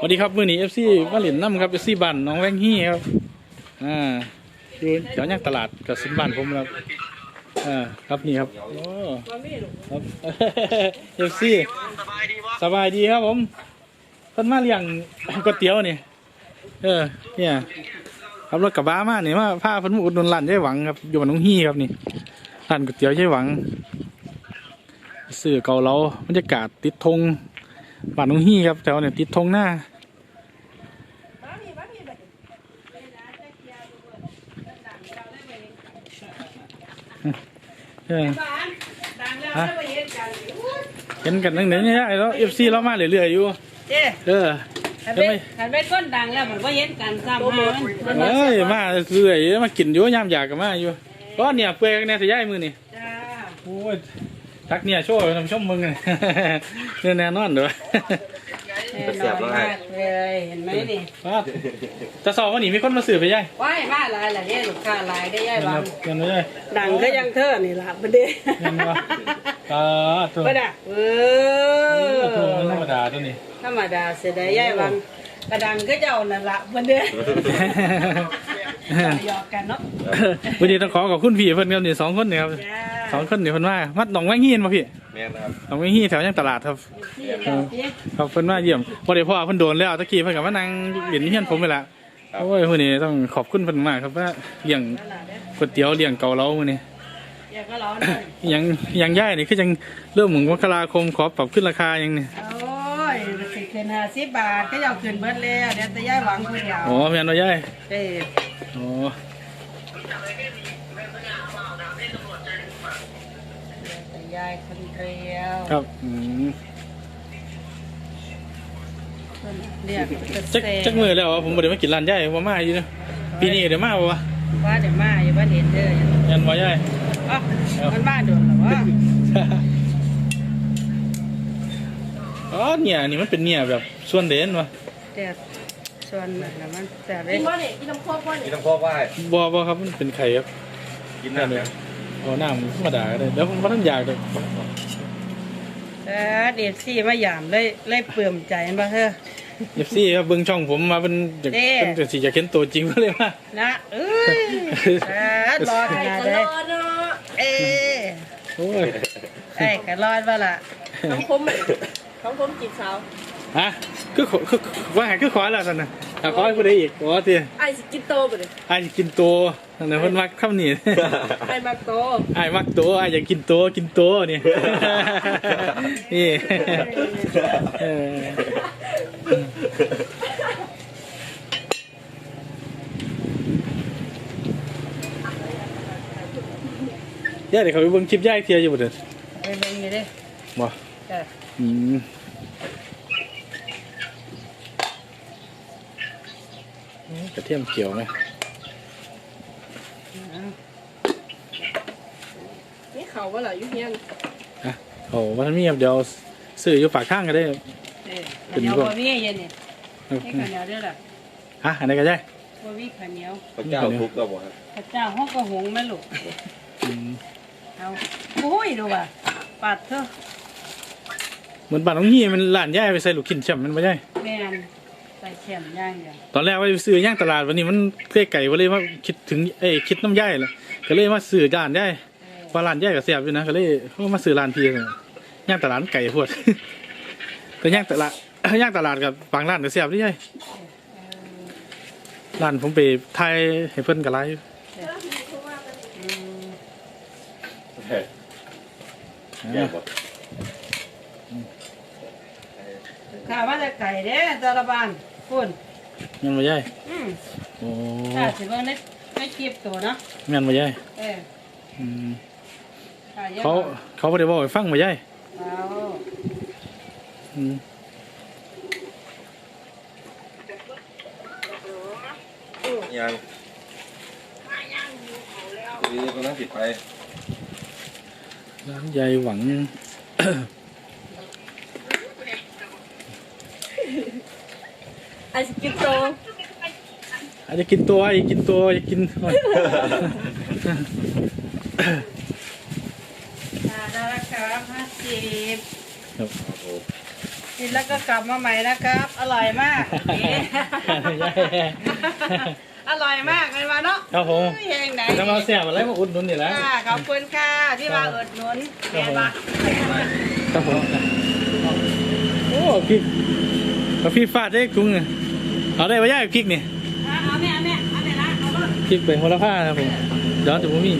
สวัสดีครับมือนี้ FC มาเล่นน้ำครับ FC บ้านหน้องแวงฮี่ครับอ่าอยู่แถวย่างตลาดกับสินบ้านผมครับอ่าครับนี่ครับโอ้ครับ FC สบายดีครับผมเพิ่นมาเลี้ยงก๋วยเตี๋ยวนี่เออเนี่ยขับรถกระบะมานี่มาพาเพิ่นมุดนุนร้านยายหวังครับอยู่บ้านน้องฮี่ครับนี่ร้านก๋วยเตี๋ยวยายหวังซื้อเกาเหลาบรรยากาศติดธง บ้านน้องฮี่ครับแถวเนี่ยติดธงหน้าเออเห็นกันตั้งแต่นี้แล้วเอฟซีเรามาเรื่อยๆอยู่เจ้เออขันเป็ไม่นขันเป็นคนดังแล้วผมก็เห็นกันซ้ำมามันเอ้ยมาเรื่อยมากินอยู่ยามอยากกับมาอยู่ก็เนี่ยเปลือยเนี่ยจะย้ายมือนี่จ้าโอ้ย ทักเนี่ยโช่วยทำช่วมึงเนี่ยเนี่ยแน่นอนเด้อแน่นอนมากเลยเห็นไหมนี่ว่าจะสอบว่านี่มีคนมาสืบไปย้ายว้ายมาหลายหลายเนี่ยลูกค้าหลายได้ย่ายเงินบางเงินไม่ได้ดังก็ยังเธอนี่ล่ะประเดี๋ยเงินวะอ่าตัวประเดี๋ยเอตัวมันธรรมอดาตัวนี้ธรรมดาเสียดายย่ายบางกระดังก็เจ้านั่นละประเดี๋ยหยอกกันเนาะวันนี้ต้องขอขอบคุณพี่เพิ่นครับนี่สองคนเนี่ยครับจ้า สองคนนี่เพิ่นมามัดหนองแวงฮีนมาพี่แม่นะครับหนองแวงฮีนแถวย่างตลาดครับพี่เจ้าพี่ครับเพิ่นมาเยี่ยมบ่ได้พ่อเพิ่นโดนแล้วตะกี้เพิ่นก็มานั่งเห็นเฮียนผมไปละโอ้ยมื้อนี้ต้องขอบคุณเพิ่นมากครับว่าเลี้ยงนั่นล่ะเด้อก๋วยเตี๋ยวเลี้ยงเกาเหลามื้อนี้อยากก็ร้อนเลยยังยังย่ายนี่คือยังเริ่มหมึงมกราคมขอปรับขึ้นราคายังนี่โอ้ยสิขึ้นห้าสิบบาทก็ยังขึ้นเบิดเลยเดี๋ยวแต่ย่ายหวังคนเดียวอ๋อแม่นบ่ย่ายเอ้ยอ๋อ แต่ยายคน เดียวครับอืมเรียกกระจักเซจักมื้อแล้วอะผมบ่ได้มากินร้านย่ายบ่มาอยู่เด้อปีนี้เดี๋ยวมาบ่วะว่าเดี๋ยวมาอยู่บ้านเห็นเด้อยันบ่ย่ายอ๋อมันบ้านโดนเหรอวะอ๋อเนี่ยนี่มันเป็นเนี่ยแบบส่วนเด่นวะแต่ส่วนนั้นน่ะมันแต่เลยกินน้ำโคกไหว้บอบอครับมันเป็นไข่ครับกินน้ำเนี่ย เอาน้ำธรรมดาก็ได้แล้วผมก็ต้องอยากเลยเออเด็ดซี่มาหยามเลยเลยเปื่มใจมันบ่เธอเอฟซีครับเบิ้งช่องผมมาเป็นอยากเด้เป็นจะสิอยากเห็นตัวจริงก็เลยว่านะเอ้ยเออรอขนาดเลยเอ้ยโอ้ยไอ้กะรอดว่าล่ะน้องคมน้องคมจีบสาวฮะคือขอคือว่าไงคือขอแล้วสันนะ อะขอให้ผู้ใดอีกขอทีไอ้สิกินโตไปเลยไอ้ายกินตัวนั่นนะเพิ่นมักคำนี้ ไอ้มักโตไอ้ายมักตัวไอ้ายอยากกินตัวกินตัวนี่ นี่ เออย่าเดี๋ยวเขาไปเบิ่งคลิปย่ายเทียอยู่บ่เด้อไปเบิ่งนี่เด้บ่จ้ะอืมกระเทียมเขียวไหมนี่เขาว่าเหรอยุ่งยังอะโอ้วันนี้เดี๋ยวซื้ออยู่ปากข้างก็ได้ เอ้ยเป็นข้าวเหนียวพวกบ่มีเย็นนี่ให้ข้าวเหนียวด้วยล่ะฮะอันไหนก็ได้บ่มีข้าวเหนียวพระเจ้าทุกข์ก็บอกครับพระเจ้าห้องก็หงแม่ลูกอืมเอาโอ้ยดูว่ะปัดเถอะเหมือนบ้านน้องยี่มันร้านย่ายไปใส่ลูกชิ้นแช่มมันไม่ใช่แม่น ใส่เข็มย่างอย่างตอนแรกว่าจะไปซื้อย่างตลาดวันนี้มันเพื่อไก่ว่าเลยว่าคิดถึงเอ้ยคิดน้ำย่ายเลยก็เลยมาซื้อร้านย่ายเออว่าร้านย่ายก็เสียบอยู่นะก็เลยเอามาซื้อร้านพี่เลยย่างตลาดไก่พวดแต่ย่างตลาดย่างตลาดกับบางร้านก็เสียบนี่ย่ายร้านผมไปไทยให้เพิ่นกับไลฟ์อืมแย่บอกข้าวมาแต่ไก่เด้ตะละบาน คุณแม่นมาย่ายอืมโอ้ถ้าสิเบิ่งในในคลิปตัวเนาะแม่นมาย่ายเอออืมข้าวเยอะเขาเขาไม่ได้บอกให้ฟังมาย่ายเอาอืมยังดีตอนนั้นผิดไปร้านยายหวัง ไอ้สิกินโตอาจจะกินตัวอีกกินตัวอีกกินอ่าได้แล้วครับห้าสิบครับโอ้โหกินแล้วก็กลับมาใหม่นะครับ อร่อยมากนี่อร่อยมากเลยมาเนาะครับผมอุ้ยเฮงไหนจะมาเสียบอะไรมาอุดหนุนนี่แหละค่ะขอบคุณค่ะที่มาอุดหนุนแม่บ้านครับผมโอ้พริก กาแฟฟาดได้กุ้งเนี่ยเอาได้ปะย่าพริกนี่เอาแม่เอาแม่เอาแม่นะเอาเลยพริกเป็นโหระพาครับผมย้อนถึงผมมี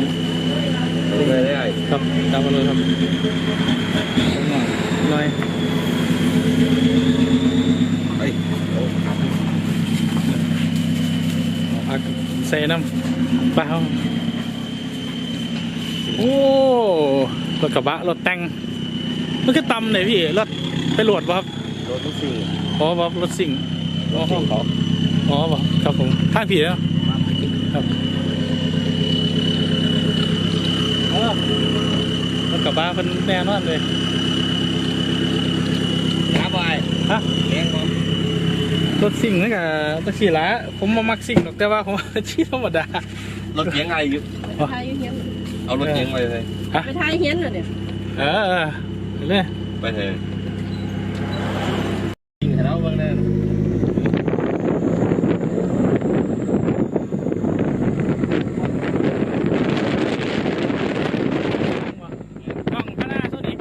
ไม่ได้ครับตามมาเลยครับหน่อยหน่อยไอ้ผักใส่น้ำเปล่าโอ้รถกระบะรถแต่งมันก็ตำเลยพี่รถไปโหลดป่ะครับรถทุกสิ่ง อ๋อป่ะรถสิ่งอ๋อรถสิ่งเขาอ๋อป่ะครับผมทางผีแล้วครับอ๋อรถกระบะเป็นแน่นอนเลยครับไปฮะเลี้ยงมั้งรถสิ่งนี่กับตักซี่ละผมมามักสิ่งหรอกแต่ว่าผมชี้ธรรมดารถเลี้ยงไงอยู่ไปทายอยู่เฮียนเอารถเลี้ยงไปเลยไปทายเฮียนเหรอเนี่ยเออเออไปเลยไปเถอะยิงให้เราเบ้างแน่ กล้องข้างหน้าตัวนี้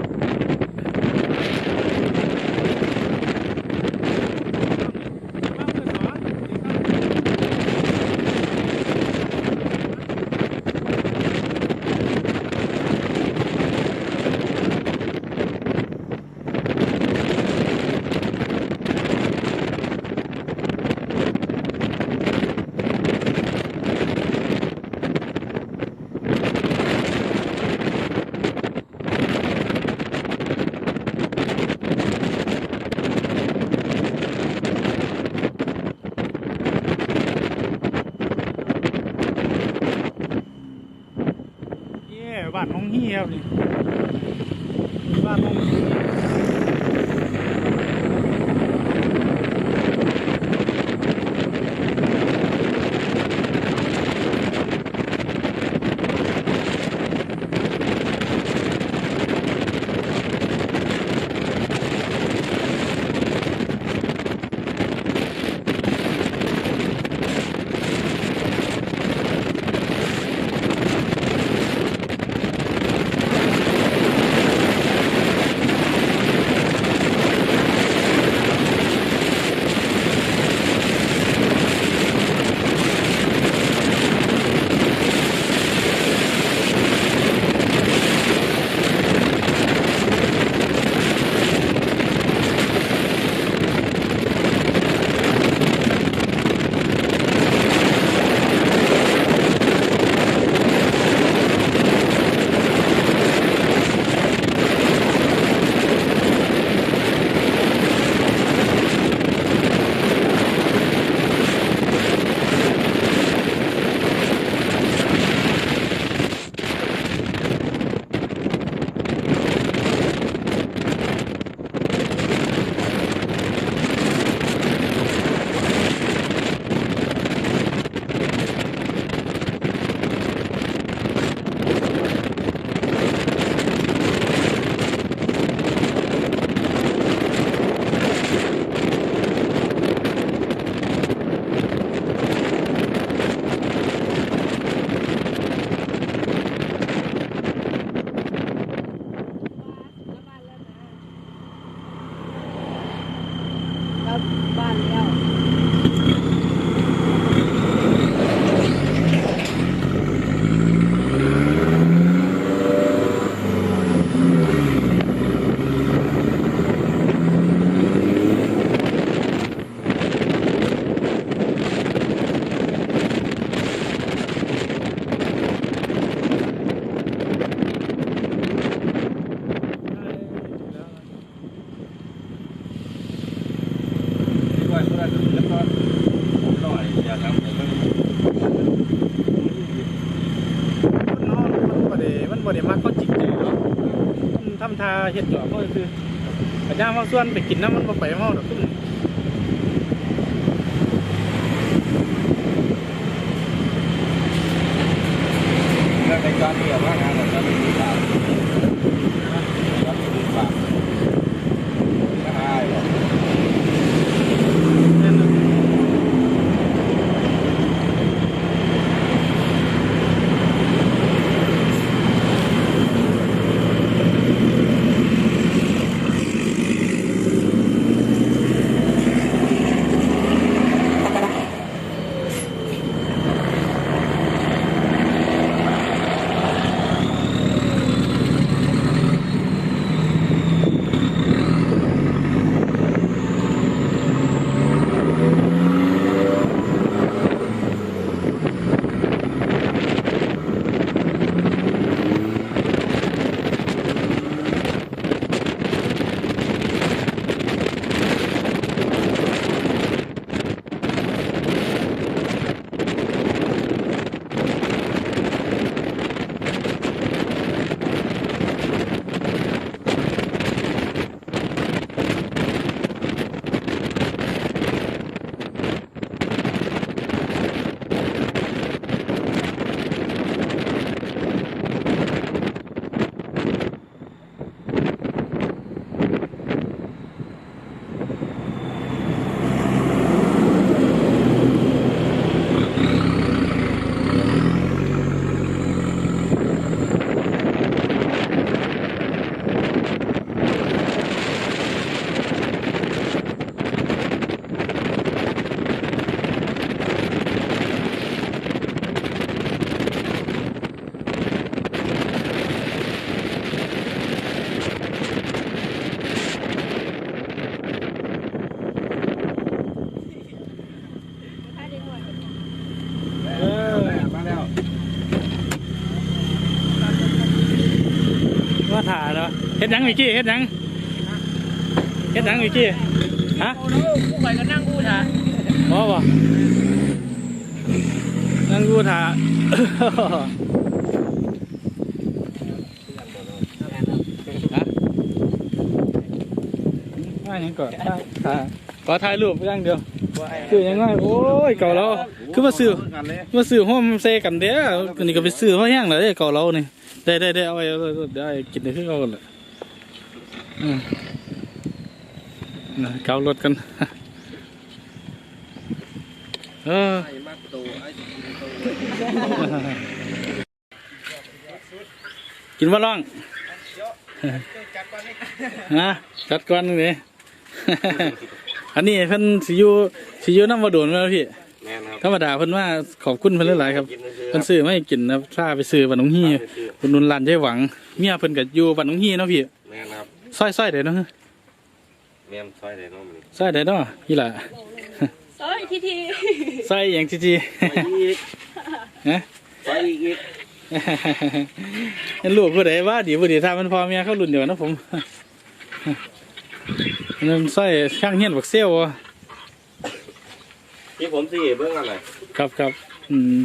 เย่บ้าน น้อ ทาเห็ดหยอกก็คือพยายามว่าส่วนไปกินน้ำมันมาไปเมาดอกซุ่ม เฮ็ดหยังวิกกี้เฮ็ดหยังเฮ็ดหยังวิกกี้ฮะโอ้โหผู้ใหญ่ก็นั่งพูดอะอ๋อบ่นั่งกูถ่าฮะว่าหยังก่อนถ่าถ่าขอถ่ายรูปอย่างเดียวคือยังไงโอ้ยเก่าเราคือมาซื้อกันเลยมาซื้อห้อมเซกันเด้ออันนี้ก็ไปซื้อเพราะแห้งเลยเก่าเรานี่ได้ได้ได้เอาไว้เอาไว้ได้กินได้คือเก่าแหละอืม นะเการถกันเออไอ้มักโตไอ้กินว่าล่องจัดก่อนนี่ฮะจัดก่อนเลยอันนี้เพิ่นสิยูสิยูน้ำมาโดนแล้วพี่แม่นครับธรรมดาเพิ่นว่าขอบคุณเพิ่นหลายๆครับกินซื้อเพิ่นซื้อไม่กินนะพาไปซื้อบ้านหนองฮี่คุณนุนลานใจหวังเมียเพิ่นก็อยู่บ้านหนองฮีเนาะพี่ ซอยซอยได้เนาะแม่นซอยได้เนาะมันซอยได้เนาะพี่ล่ะซอยทีทีซอยอหย่างจีจีซอยอีกฮะซอยอีกอีกเห็นลูกผู้ใดว่าดีบ่ดีถ้ามันพ่อเมียเขารุ่นเดียวนะผมนั่นซอยช่างเฮียนบักเซี่ยวอะที่ผมสิเบิ่งอะไรครับครับอืม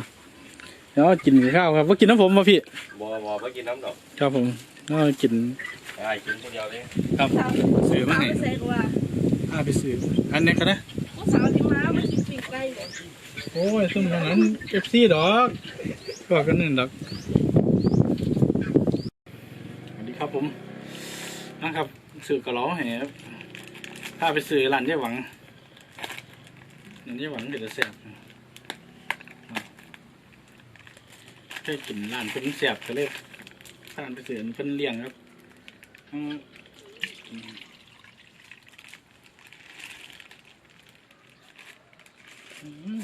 เดี๋ยวกินข้าวครับว่ากินน้ำผมมาพี่บ่บ่บ่กินน้ำดอกครับผม ก็กินไอ้กินคนเดียวเลยครับซื้อมาสาวให้ไปเซกว่าอาไปซื้ออันนี้ก็นะผู้สาวที่มามันกินปิ้งไก่เลยโอ้ยซุ่มนั้นเอฟซีดอกก็กันนั่นดอกสวัสดีครับผมนะครับซื้อกระเหลาให้ครับพาไปซื้อร้านเจ๊หวังร้านเจ๊หวังเดี๋ยวจะแซ่บเคยกินร้านเป็นแซ่บก็เลย พาไปซื้อนเพิ่นเลี้ยงครับเอาอืม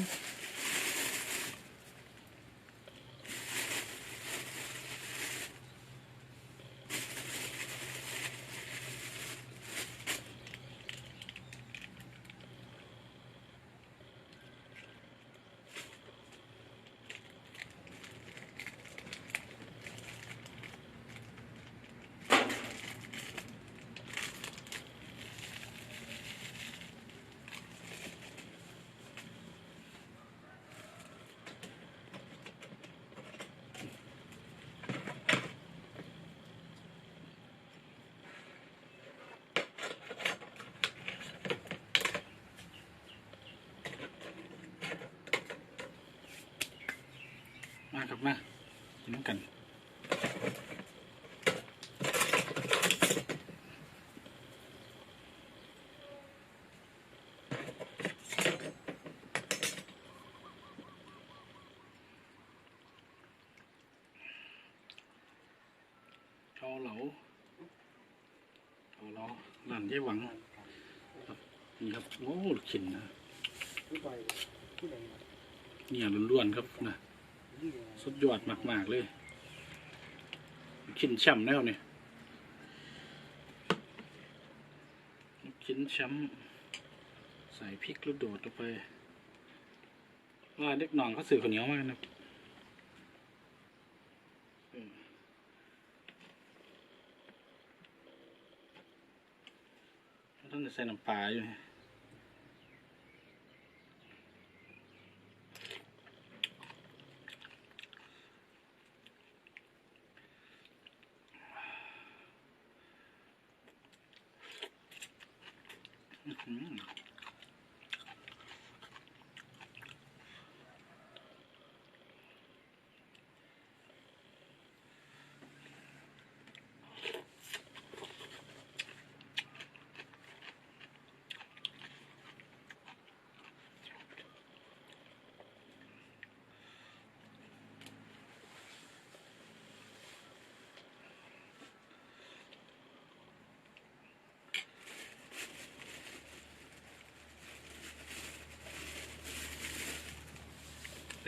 มาครับมากินน้ำกันเกาเหลาเกาเหลาร้านยายหวังครับนี่ครับโอ้ลูกชิ้นนะเนี่ยล้วนๆครับนะ สุดยอดมากๆเลยชิ้นช้ำแล้วเนี่ยชิ้นช้ำใส่พริกลูกโดดลงไปว่าเด็กน้องเขาสื่อข้าวเหนียวมากนะอืมต้องใส่น้ำปลาอยู่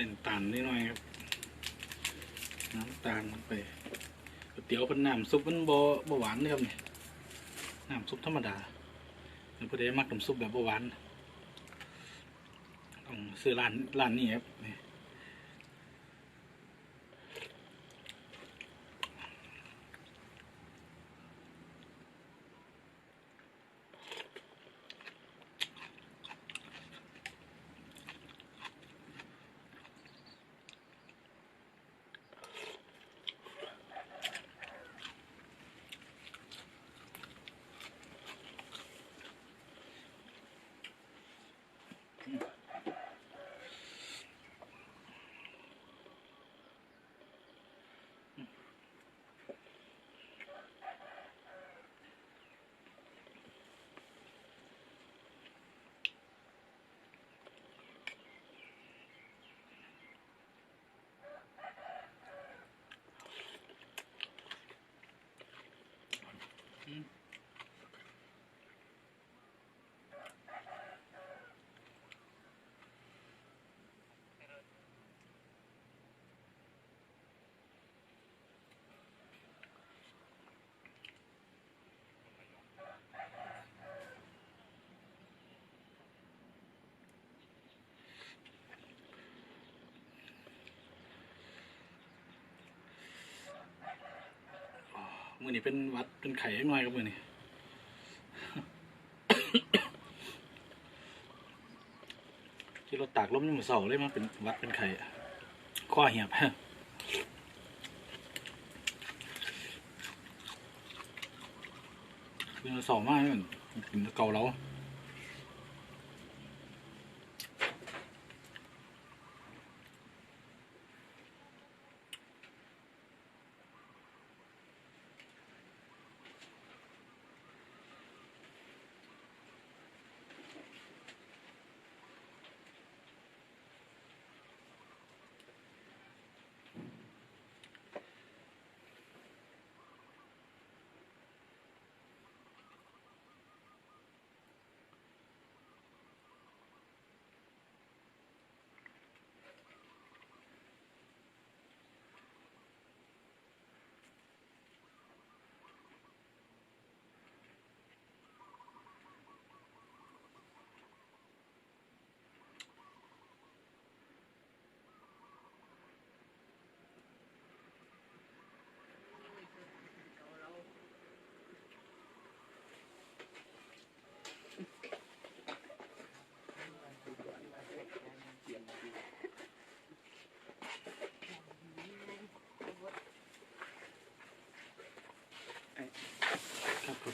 เป็นตานนิดหน่อยครับ น้ำตาลลงไปก๋วยเตี๋ยวเป็นน้ำซุปมันบ่บ่หวานเลยครับเนี่ยน้ำซุปธรรมดาหรือผู้ใดมักน้ำซุปแบบบ่หวานต้องซื้อร้านร้านนี้ครับนี่ มือนี้เป็นวัดเป็นไข่น้อยครับมือนี้ที่เราตากลมยังมือเสาเลยมันเป็นวัดเป็นไข่ข้อเหียบคือมันเสามากเลยมันกินเกาแล้ว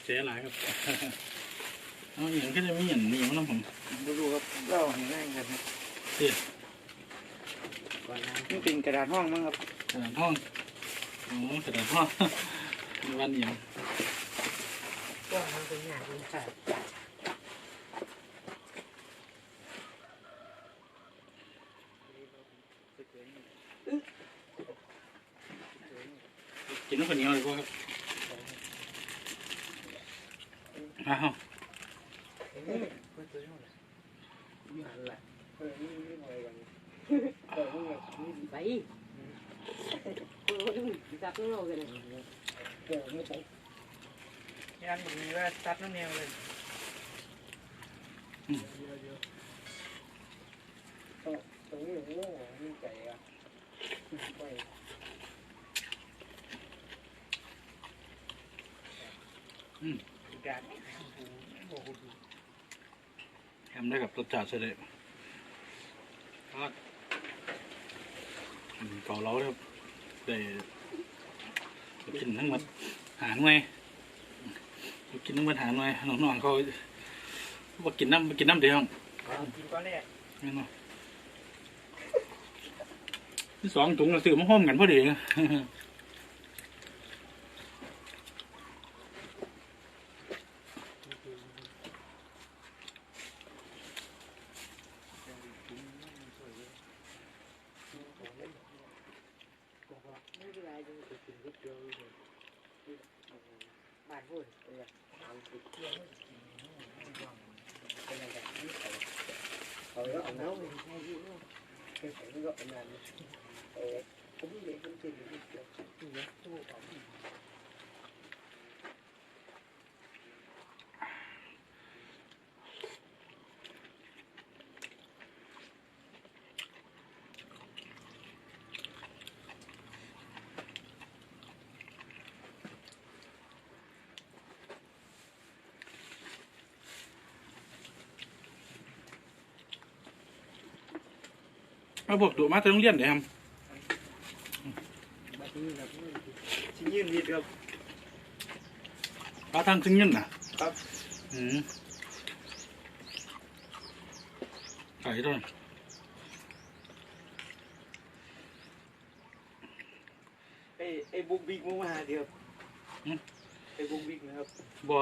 ครับขอบใจหลายครับเอาอย่างก็จะมีอย่างนี้มั้งนะผมไม่รู้ครับเล่าให้ง่ายกันครับเดี๋ยวนี่เป็นกระดาษห้องมั้งครับกระดาษห้องโอ้กระดาษห้องวันเดียวก็มันเป็นอย่างนี้ค่ะกินน้ำข้าวเหนียวเลยพวกครับ อ้าวไปจับน้องเรากันเลยยันมีว่าดโอ้โหดาษทำได้กับรสชาติเสด็จทอดเกาเหลาครับได้กินทั้งหมดหาหน่วยกินทั้งหมดหาหน่วยน้องๆเขาบอกกินน้ำกินน้ำเดียวกินก้อนแรกนี่เนาะที่สองถุงเราซื้อมาห้อมกันพอดี บ้านพูดเอาแล้วเอาแล้วใช่ที่นู่นเคยใส่นี่ก็เป็นงานเออผมเด็กผมเด็กเด็กเด็กเด็กตู้เอา เอาพวกตัวมาจากโรงเรียนเดี๋ยวครับบัดนี้ครับชิ้นยืนนิดครับปลาทางซึ่งยืนน่ะครับอืมไก่ด้วยไอ้ไอ้บุ๊กบิ๊กมึงมาหาเดียวไอ้บุ๊กบิ๊กนะครับบั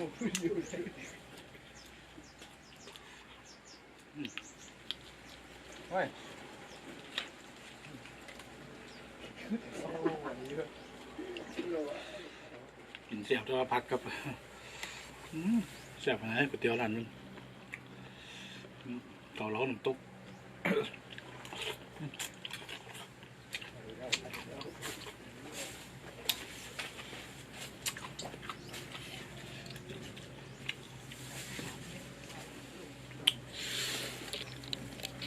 เฮ้ยกินเสียบตัวพักกับเสียบไหนก๋วยเตี๋ยวร้านนึงต่อร้หนน้ำตุ๊ก